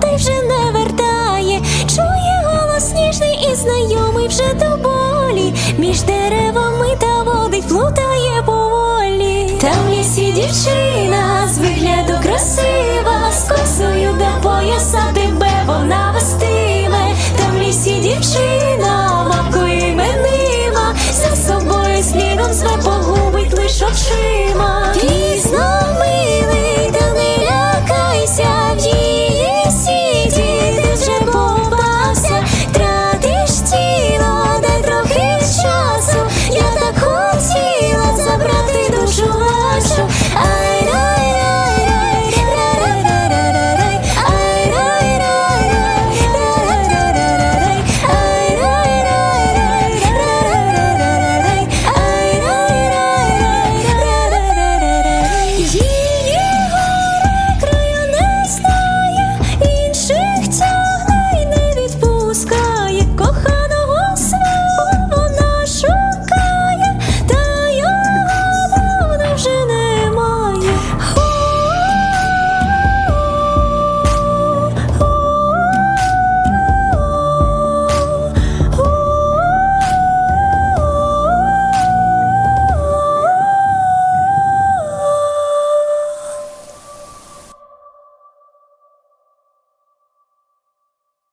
та й вже не вертає, чує голос ніжний і знайомий вже до болі, між деревами та водить, плутає поволі. Там лісі дівчина з вигляду красива, з косою до пояса тебе вона вестиме, та в лісі дівчина, лапкою іменима, за собою слідом зве